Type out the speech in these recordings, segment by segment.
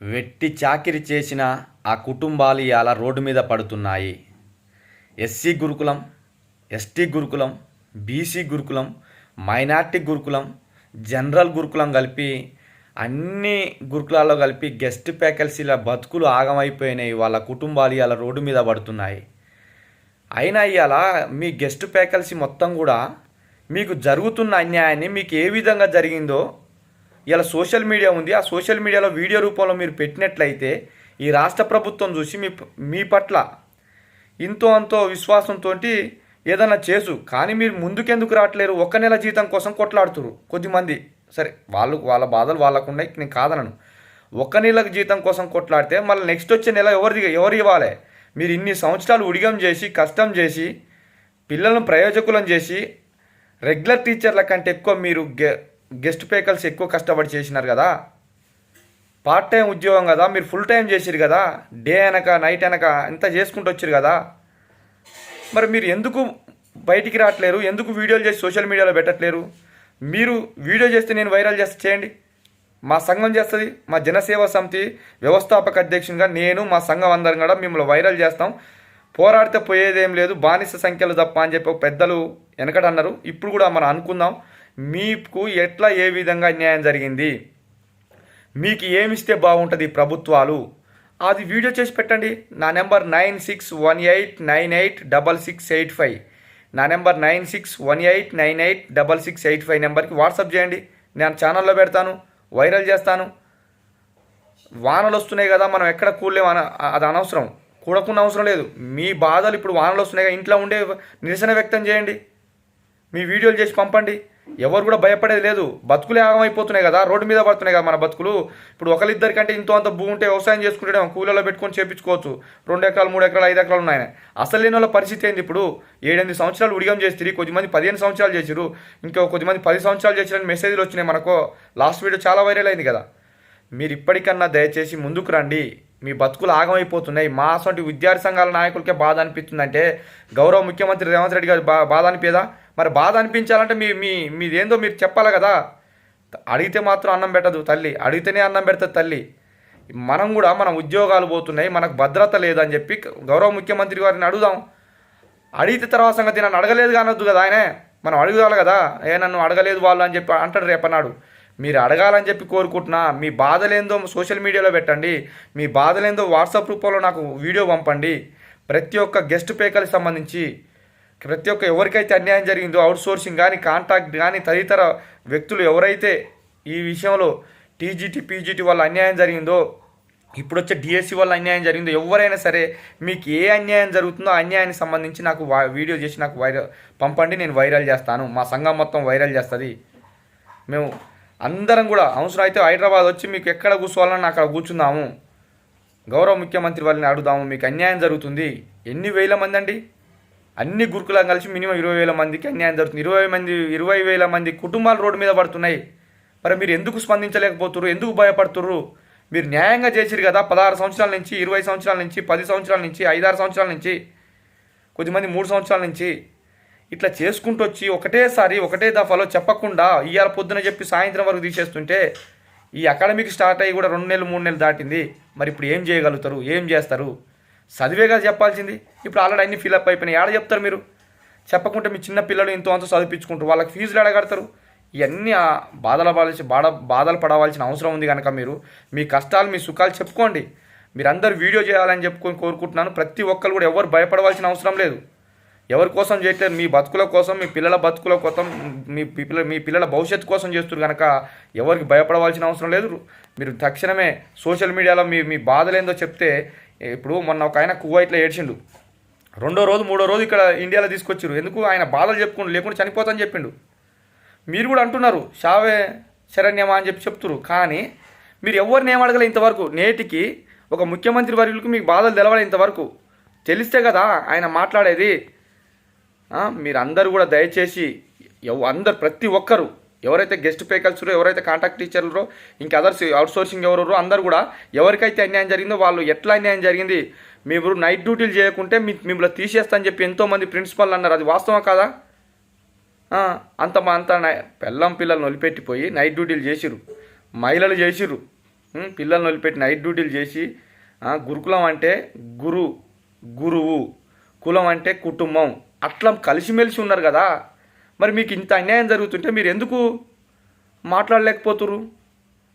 వెట్టి చాకిరి చేసిన ఆ కుటుంబాలు ఇవాళ రోడ్డు మీద పడుతున్నాయి. ఎస్సీ గురుకులం ఎస్టీ గురుకులం బీసీ గురుకులం మైనార్టీ గురుకులం జనరల్ గురుకులం కలిపి అన్ని గురుకులాల్లో కలిపి గెస్ట్ ఫ్యాకల్సీల బతుకులు ఆగమైపోయినాయి వాళ్ళ కుటుంబాలు ఇవాళ రోడ్డు మీద పడుతున్నాయి. అయినా ఇవాళ మీ గెస్ట్ ఫ్యాకల్సీ మొత్తం కూడా మీకు జరుగుతున్న అన్యాయాన్ని మీకు ఏ విధంగా జరిగిందో ఇలా సోషల్ మీడియా ఉంది. ఆ సోషల్ మీడియాలో వీడియో రూపంలో మీరు పెట్టినట్లయితే ఈ రాష్ట్ర ప్రభుత్వం చూసి మీ మీ పట్ల ఇంతో అంతో విశ్వాసంతో ఏదైనా చేసు. కానీ మీరు ముందుకెందుకు రావట్లేరు? ఒక నెల జీతం కోసం కొట్లాడుతురు కొద్దిమంది. సరే వాళ్ళు వాళ్ళ బాధలు వాళ్ళకు ఉన్నాయి నేను కాదనను. ఒక నెలకు జీతం కోసం కొట్లాడితే మళ్ళీ నెక్స్ట్ వచ్చే నెల ఎవరిది ఎవరు ఇవ్వాలి? మీరు ఇన్ని సంవత్సరాలు ఉడిగం చేసి కష్టం చేసి పిల్లలను ప్రయోజకులను చేసి రెగ్యులర్ టీచర్ల కంటే ఎక్కువ మీరు గె గెస్ట్ పేకల్స్ ఎక్కువ కష్టపడి చేసినారు కదా. పార్ట్ టైం ఉద్యోగం కదా మీరు ఫుల్ టైం చేసిరు కదా. డే అనక నైట్ అనక ఇంత చేసుకుంటూ వచ్చారు కదా. మరి మీరు ఎందుకు బయటికి రావట్లేరు? ఎందుకు వీడియోలు చేసి సోషల్ మీడియాలో పెట్టట్లేరు? మీరు వీడియో చేస్తే నేను వైరల్ చేస్తే చేయండి. మా సంఘం చేస్తుంది మా జనసేవ సమితి వ్యవస్థాపక అధ్యక్షునిగా నేను మా సంఘం అందరం కూడా మిమ్మల్ని వైరల్ చేస్తాం. పోరాడితే పోయేదేం లేదు బానిస సంఖ్యలు తప్ప అని చెప్పి పెద్దలు వెనకట అన్నారు ఇప్పుడు కూడా మనం అనుకుందాం. మీకు ఎట్లా ఏ విధంగా న్యాయం జరిగింది? మీకు ఏమిస్తే బాగుంటుంది ప్రభుత్వాలు? అది వీడియో చేసి పెట్టండి. నా number nine six one eight nine eight double six eight five. నా number nine six one eight nine eight double six eight five నెంబర్కి వాట్సాప్ చేయండి. నేను ఛానల్లో పెడతాను వైరల్ చేస్తాను. వానలు వస్తున్నాయి కదా మనం ఎక్కడ కూడలేము అన అది అనవసరం. కూడకున్న అవసరం లేదు. మీ బాధలు ఇప్పుడు వానలు వస్తున్నాయి కదా ఇంట్లో ఉండే నిరసన వ్యక్తం చేయండి. మీ వీడియోలు చేసి పంపండి. ఎవరు కూడా భయపడేది లేదు. బతుకులే ఆగమైపోతున్నాయి కదా. రోడ్డు మీద పడుతున్నాయి కదా మన బతుకులు. ఇప్పుడు ఒకరిద్దరికంటే ఇంతో అంత భూమి ఉంటే వ్యవసాయం చేసుకుంటే కూలీలో పెట్టుకొని చేపించుకోవచ్చు. రెండు ఎకరాలు మూడు ఎకరాలు ఐదు ఎకరాలు ఉన్నాయి అసలు లేని వాళ్ళ పరిస్థితి ఏంది ఇప్పుడు? ఏడెనిమిది సంవత్సరాలు ఉడిగం చేస్తారు కొద్దిమంది పదిహేను సంవత్సరాలు చేసిరు ఇంకా కొద్దిమంది పది సంవత్సరాలు చేసిరని మెసేజ్లు వచ్చినాయి మనకు. లాస్ట్ వీడియో చాలా వైరల్ అయింది కదా. మీరు ఇప్పటికన్నా దయచేసి ముందుకు రండి. మీ బతుకులు ఆగమైపోతున్నాయి. మా అసలు విద్యార్థి సంఘాల నాయకులకే బాధ అనిపిస్తుందంటే గౌరవ ముఖ్యమంత్రి రేవంత్ రెడ్డి గారు బా బాధ అనిపేదా? మరి బాధ అనిపించాలంటే మీ మీ మీదేందో మీరు చెప్పాలి కదా. అడిగితే మాత్రం అన్నం పెట్టదు తల్లి. అడిగితేనే అన్నం పెడుతుంది తల్లి. మనం కూడా మన ఉద్యోగాలు పోతున్నాయి మనకు భద్రత లేదని చెప్పి గౌరవ ముఖ్యమంత్రి గారిని అడుగుదాం. అడిగితే తర్వాత సంగతి నన్ను అడగలేదు కానొద్దు కదా ఆయనే. మనం అడగాలి కదా. ఏ నన్ను అడగలేదు వాళ్ళు అని చెప్పి అంటాడు రేపన్నాడు. మీరు అడగాలని చెప్పి కోరుకుంటున్నా మీ బాధలేందో సోషల్ మీడియాలో పెట్టండి. మీ బాధలేందో వాట్సాప్ రూపంలో నాకు వీడియో పంపండి. ప్రతి ఒక్క గెస్ట్ పేకల్కి సంబంధించి ప్రతి ఒక్క ఎవరికైతే అన్యాయం జరిగిందో అవుట్ సోర్సింగ్ కానీ కాంట్రాక్ట్ కానీ తదితర వ్యక్తులు ఎవరైతే ఈ విషయంలో టీజీటీ పీజీటీ వల్ల అన్యాయం జరిగిందో ఇప్పుడు వచ్చే డిఎస్సి వల్ల అన్యాయం జరిగిందో ఎవరైనా సరే మీకు ఏ అన్యాయం జరుగుతుందో అన్యాయానికి సంబంధించి నాకు వీడియో చేసి నాకు వైరల్ పంపండి నేను వైరల్ చేస్తాను. మా సంఘం మొత్తం వైరల్ చేస్తుంది. మేము అందరం కూడా అవసరం అయితే హైదరాబాద్ వచ్చి మీకు ఎక్కడ కూర్చోవాలన్నా అక్కడ కూర్చుందాము. గౌరవ ముఖ్యమంత్రి వాళ్ళని అడుగుదాము మీకు అన్యాయం జరుగుతుంది. ఎన్ని వేల మంది అండి? అన్ని గురుకులం కలిసి మినిమం ఇరవై వేల మందికి అన్యాయం జరుగుతుంది. ఇరవై మంది ఇరవై వేల మంది కుటుంబాలు రోడ్డు మీద పడుతున్నాయి. మరి మీరు ఎందుకు స్పందించలేకపోతున్నారు ఎందుకు భయపడుతుర్రు? మీరు న్యాయంగా చేసిరు కదా పదహారు సంవత్సరాల నుంచి ఇరవై సంవత్సరాల నుంచి పది సంవత్సరాల నుంచి ఐదారు సంవత్సరాల నుంచి కొద్దిమంది మూడు సంవత్సరాల నుంచి ఇట్లా చేసుకుంటూ వచ్చి ఒకటేసారి ఒకటే దఫాలో చెప్పకుండా ఇవాళ పొద్దున చెప్పి సాయంత్రం వరకు తీసేస్తుంటే ఈ అకాడమిక్ స్టార్ట్ అయ్యి కూడా రెండు నెలలు మూడు నెలలు దాటింది. మరి ఇప్పుడు ఏం చేయగలుగుతారు? ఏం చేస్తారు? చదివేగా చెప్పాల్సింది. ఇప్పుడు ఆల్రెడీ అన్ని ఫిలప్ అయిపోయినాయి. ఆడ చెప్తారు మీరు? చెప్పకుంటే మీ చిన్న పిల్లలు ఇంతో అంత చదివించుకుంటారు వాళ్ళకి ఫీజులు ఎడగడతారు ఇవన్నీ బాధలు పడాల్సి బాధ బాధలు పడవలసిన అవసరం ఉంది కనుక మీరు. మీ కష్టాలు మీ సుఖాలు చెప్పుకోండి. మీరందరూ వీడియో చేయాలని చెప్పుకొని కోరుకుంటున్నాను. ప్రతి ఒక్కరు కూడా ఎవరు భయపడవలసిన అవసరం లేదు. ఎవరి కోసం చేయట్లేదు? మీ బతుకుల కోసం మీ పిల్లల బతుకుల కోసం మీ పిల్లల మీ పిల్లల భవిష్యత్తు కోసం చేస్తారు కనుక ఎవరికి భయపడవలసిన అవసరం లేదు. మీరు తక్షణమే సోషల్ మీడియాలో మీ మీ బాధలేందో చెప్తే ఇప్పుడు మొన్న ఒక ఆయన కువైట్లో ఏడ్చిండు. రెండో రోజు మూడో రోజు ఇక్కడ ఇండియాలో తీసుకొచ్చారు ఎందుకు? ఆయన బాధలు చెప్పుకుంటూ లేకుండా చనిపోతాని చెప్పిండు. మీరు కూడా అంటున్నారు షావే శరణ్యమా అని చెప్పి చెప్తున్నారు కానీ మీరు ఎవరిని ఏం అడగలే ఇంతవరకు? నేటికి ఒక ముఖ్యమంత్రి వర్యులకు మీకు బాధలు తెలవాలి ఇంతవరకు. తెలిస్తే కదా ఆయన మాట్లాడేది. మీరు మీరందరూ కూడా దయచేసి ఎవ అందరు ప్రతి ఒక్కరు ఎవరైతే గెస్ట్ పేకల్స్రో ఎవరైతే కాంటాక్ట్ టీచర్లరో ఇంకా అదర్స్ అవుట్ సోర్సింగ్ ఎవరో అందరు కూడా ఎవరికైతే అన్యాయం జరిగిందో వాళ్ళు ఎట్లా అన్యాయం జరిగింది మీరు నైట్ డ్యూటీలు చేయకుంటే మీ మిమ్మల్ని తీసేస్తా అని చెప్పి ఎంతోమంది ప్రిన్సిపల్ అన్నారు. అది వాస్తవం కాదా? అంత మా అంత పెళ్ళం పిల్లలు నొలిపెట్టిపోయి నైట్ డ్యూటీలు చేసిరు మహిళలు చేసిరు పిల్లల్ని వదిలిపెట్టి నైట్ డ్యూటీలు చేసి గురుకులం అంటే గురు గురువు కులం అంటే కుటుంబం. అట్లా కలిసిమెలిసి ఉన్నారు కదా. మరి మీకు ఇంత అన్యాయం జరుగుతుంటే మీరు ఎందుకు మాట్లాడలేకపోతురు?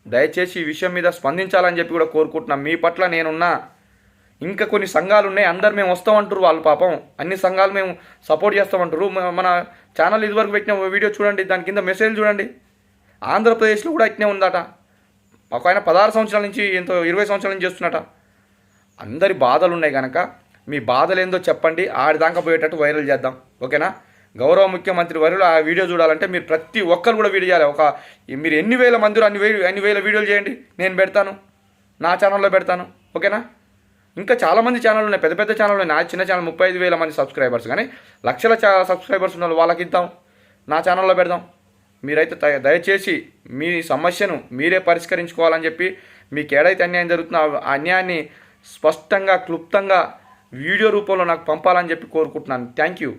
దయచేసి ఈ విషయం మీద స్పందించాలని చెప్పి కూడా కోరుకుంటున్నాం. మీ పట్ల నేనున్నా. ఇంకా కొన్ని సంఘాలు ఉన్నాయి అందరు మేము వస్తామంటారు వాళ్ళు పాపం. అన్ని సంఘాలు మేము సపోర్ట్ చేస్తామంటారు మన ఛానల్ ఇదివరకు పెట్టిన వీడియో చూడండి దాని కింద మెసేజ్ చూడండి. ఆంధ్రప్రదేశ్లో కూడా ఇట్నే ఉందట. ఒక ఆయన పదహారు సంవత్సరాల నుంచి ఎంతో ఇరవై సంవత్సరాల నుంచి చేస్తున్నట. అందరి బాధలు ఉన్నాయి కనుక మీ బాధలు ఏందో చెప్పండి. ఆడిదాకా పోయేటట్టు వైరల్ చేద్దాం. ఓకేనా? గౌరవ ముఖ్యమంత్రి వర్యులు ఆ వీడియో చూడాలంటే మీరు ప్రతి ఒక్కరు కూడా వీడియో చేయాలి. ఒక మీరు ఎన్ని వేల మందిలో అన్ని వేలు అన్ని వేల వీడియోలు చేయండి. నేను పెడతాను. నా ఛానల్లో పెడతాను. ఓకేనా? ఇంకా చాలామంది ఛానల్ ఉన్నాయి. పెద్ద పెద్ద ఛానల్ ఉన్నాయి. నా చిన్న ఛానల్ ముప్పై ఐదు వేల మంది సబ్స్క్రైబర్స్. కానీ లక్షల చా సబ్స్క్రైబర్స్ ఉన్న వాళ్ళు వాళ్ళకి ఇద్దాం. నా ఛానల్లో పెడదాం. మీరైతే దయ- దయచేసి మీ సమస్యను మీరే పరిష్కరించుకోవాలని చెప్పి మీకు ఏడైతే అన్యాయం జరుగుతుందో ఆ అన్యాయాన్ని స్పష్టంగా క్లుప్తంగా వీడియో రూపంలో నాకు పంపాలని చెప్పి కోరుకుంటున్నాను. Thank you.